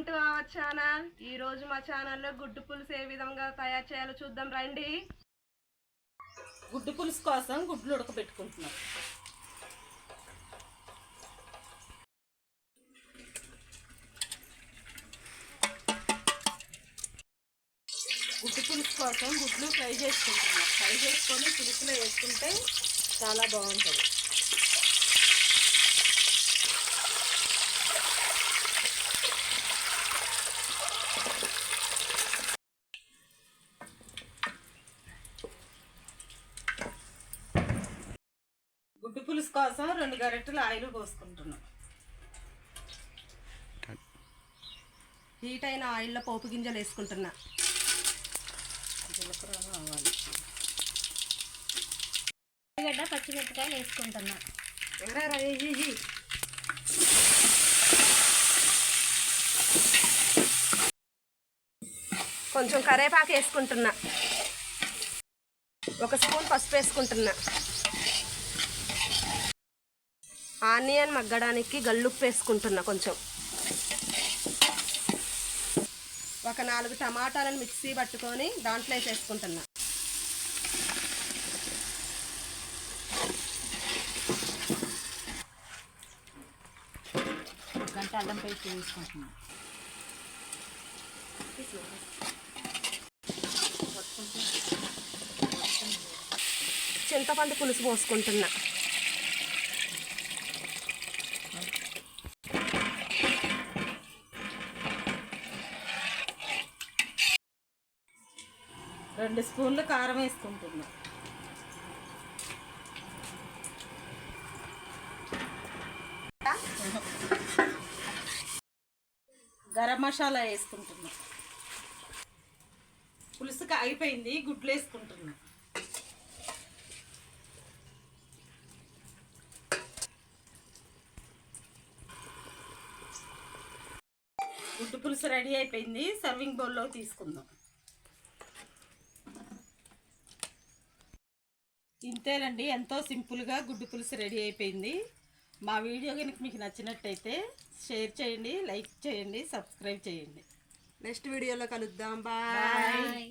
Welcome to our channel. ఈ రోజు మా ఛానల్లో గుడ్డు పులుసు ఏ విధంగా తయారు చేయాలో చూద్దాం రండి. గుడ్డు పులుసు కోసం గుడ్లు ఉడకబెట్టుకుంటున్నాం. గుడ్డు పులుసు కోసం గుడ్లు ఫ్రై చేసుకుంటున్నాం. ఫ్రై చేసుకొని పులుసులో వేసుకుంటే చాలా బాగుంటుంది. గుడ్డు పులుసు కోసం రెండు గరిటెలు ఆయిల్ పోసుకుంటున్నాం. హీట్ అయిన ఆయిల్లో పోపు గింజలు వేసుకుంటున్నా. జీలకర్ర ఆవాలు ఉల్లిగడ్డ పచ్చిమిరపకాయలు వేసుకుంటున్నా. కొంచెం కరేపాకు వేసుకుంటున్నా. ఒక స్పూన్ పసుపు వేసుకుంటున్నా. ఆనియన్ మగ్గడానికి గల్లుప్పు వేసుకుంటున్నా కొంచెం. ఒక నాలుగు టమాటాలను మిక్సీ పట్టుకొని దాంట్లో వేసేసుకుంటున్నా. గంట అల్లం పేస్ట్ వేసుకుంటున్నాం. చింతపండు పులుసు పోసుకుంటున్నా. రెండు స్పూన్లు కారం వేసుకుంటున్నాం. గరం మసాలా వేసుకుంటున్నాం. పులుసుకి అయిపోయింది గుడ్లు వేసుకుంటున్నాం. గుడ్డు పులుసు రెడీ అయిపోయింది సర్వింగ్ బౌల్లో తీసుకుందాం. ఇంతేనండి ఎంతో సింపుల్గా గుడ్డు పులుసు రెడీ అయిపోయింది. మా వీడియో కనుక మీకు నచ్చినట్టయితే షేర్ చేయండి లైక్ చేయండి సబ్స్క్రైబ్ చేయండి. నెక్స్ట్ వీడియోలో కలుద్దాం. బాయ్.